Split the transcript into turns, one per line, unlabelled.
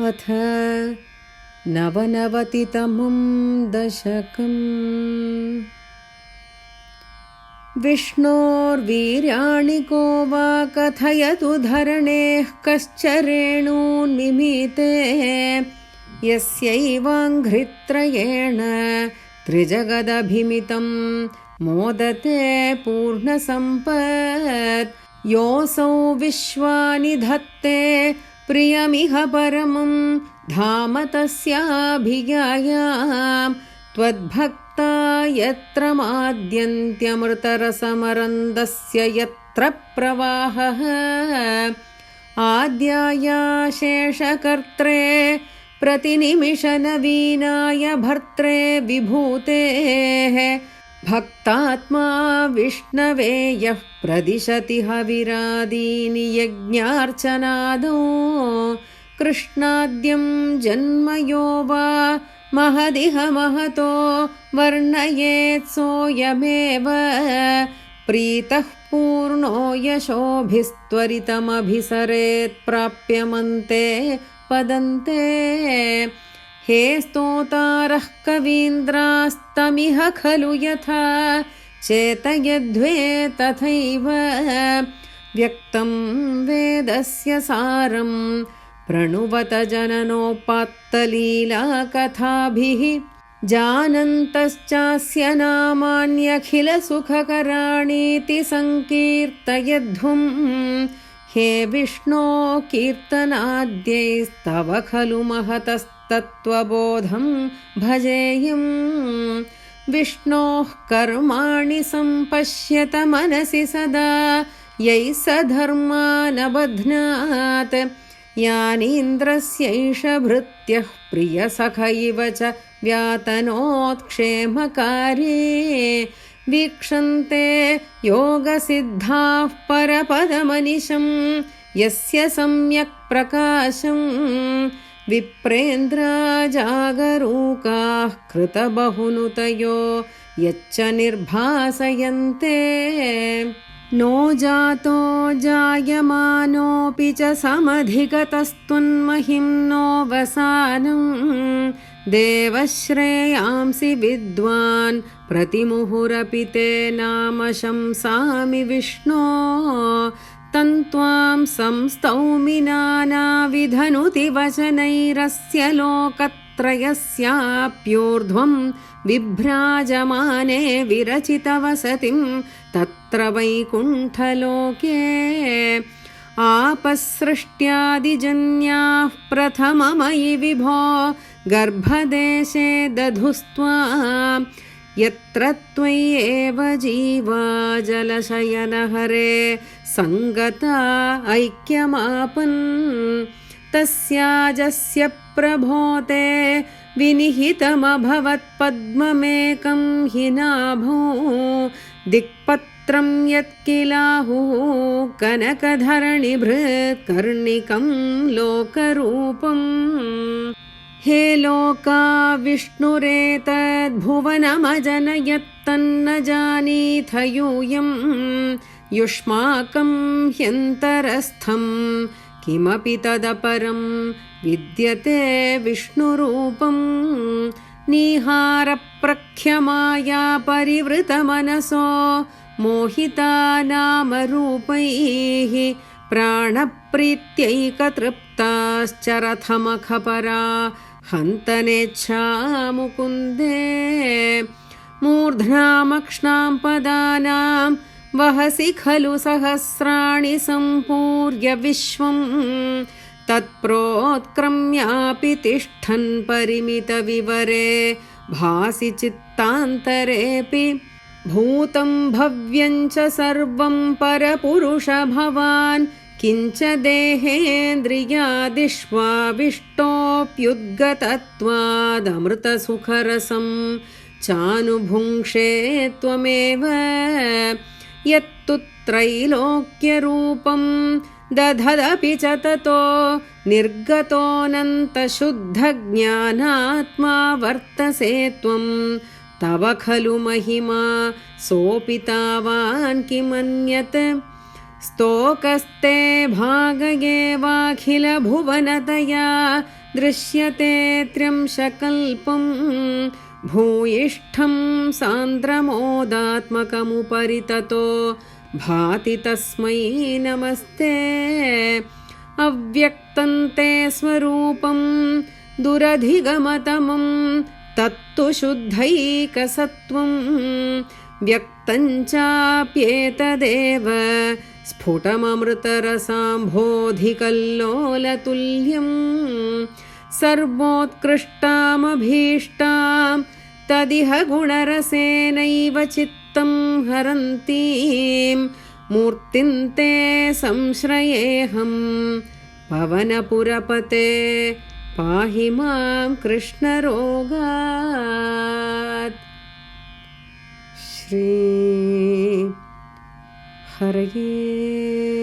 अथ नवनवतितमं दशकम्। विष्णोर्वीर्याणि को वा कथयतु धरणेः कश्चरेणून्मिमीते यस्यैवाङ्घ्रित्रयेण त्रिजगदभिमितं मोदते पूर्णसम्पत्। योऽसौ विश्वानि धत्ते प्रियमिह परमं धाम तस्याभिज्ञायां त्वद्भक्ता यत्र माद्यन्त्यमृतरसमरन्दस्य यत्र प्रवाहः। आद्याया शेषकर्त्रे प्रतिनिमिषनवीनाय भर्त्रे विभूतेः भक्तात्मा विष्णवे यः प्रदिशति हविरादीनि यज्ञार्चनादौ। कृष्णाद्यं जन्म यो वा महदिह महतो वर्णयेत् सोऽयमेव। प्रीतः पूर्णो यशोभिस्त्वरितमभिसरेत् प्राप्यमन्ते पदन्ते हे स्तोतारः कवीन्द्रास्तमिह खलु यथा चेतयध्वे तथैव व्यक्तं वेदस्य सारं प्रणुवत जननोपात्तलीलाकथाभिः जानन्तश्चास्य नामान्यखिलसुखकराणीति सङ्कीर्तयध्वम् हे विष्णो कीर्तनाद्यैस्तव खलु महतस्तत्त्वबोधं भजेयम् विष्णोः कर्माणि सम्पश्यत मनसि सदा यैः स धर्मानबध्नात् यानीन्द्रस्यैष भृत्यः प्रियसख इव च व्यातनोत्क्षेमकार्ये वीक्षन्ते योगसिद्धाः परपदमनिशं यस्य सम्यक् प्रकाशम् विप्रेन्द्राजागरूकाः कृतबहुनुतयो यच्च निर्भासयन्ते। नो जातो जायमानोऽपि च समधिगतस्तुन्महिम्नो वसानं देवश्रेयांसि विद्वान् प्रतिमुहुरपि ते नाम शंसामि विष्णो। तन्त्वां संस्तौमि नानाविधनुति वचनैरस्य लोकत्रयस्याप्योर्ध्वं बिभ्राजमाने विरचितवसतिं तत्र वैकुण्ठलोके। आपसृष्ट्यादिजन्याः प्रथममयि विभो गर्भदेशे दधुस्त्वा यत्र त्वय्येव जीवा जलशयनहरे सङ्गता ऐक्यमापन् तस्याजस्य प्रभोते विनिहितमभवत्पद्ममेकं हि नाभो दिक्पत्रं यत्किलाहुः कनकधरणिभृत्कर्णिकं लोकरूपम् हे लोका विष्णुरेतद्भुवनमजनयत्तन्न जानीथ यूयं युष्माकं ह्यन्तरस्थं किमपि तदपरं विद्यते विष्णुरूपं निहारप्रख्यमाया परिवृतमनसो मोहिता नामरूपैः प्राणप्रीत्यैकतृप्ताश्चरथमखपरा हन्तनेच्छा मुकुन्दे मूर्ध्नामक्ष्णां पदानां वहसि खलु सहस्राणि सम्पूर्य विश्वं तत्प्रोत्क्रम्यापि तिष्ठन् परिमितविवरे भासि चित्तान्तरेऽपि भूतं भव्यं च सर्वं परपुरुष भवान् किञ्च देहेन्द्रियादिष्वाविष्टोऽप्युद्गतत्वादमृतसुखरसं चानुभुङ्क्षे त्वमेव यत्तु त्रैलोक्यरूपं दधदपि च ततो निर्गतोऽनन्तशुद्धज्ञानात्मा वर्तसे त्वं। तव खलु महिमा सोऽपि तावान् किमन्यत्? स्तोकस्ते भागयेवाखिलभुवनतया दृश्यते त्र्यंशकल्पम् भूयिष्ठं सान्द्रमोदात्मकमुपरि ततो भाति तस्मै नमस्ते। अव्यक्तन्ते स्वरूपं दुरधिगमतमं तत्तु शुद्धैकसत्त्वं। व्यक्तञ्चाप्येतदेव स्फुटममृतरसाम्भोधिकल्लोलतुल्यम् सर्वोत्कृष्टामभीष्टां तदिह गुणरसेनैव चित्तं हरन्तीं मूर्तिन्ते संश्रयेऽहं पवनपुरपते पाहि मां कृष्णरोगात्। श्री हरये नमः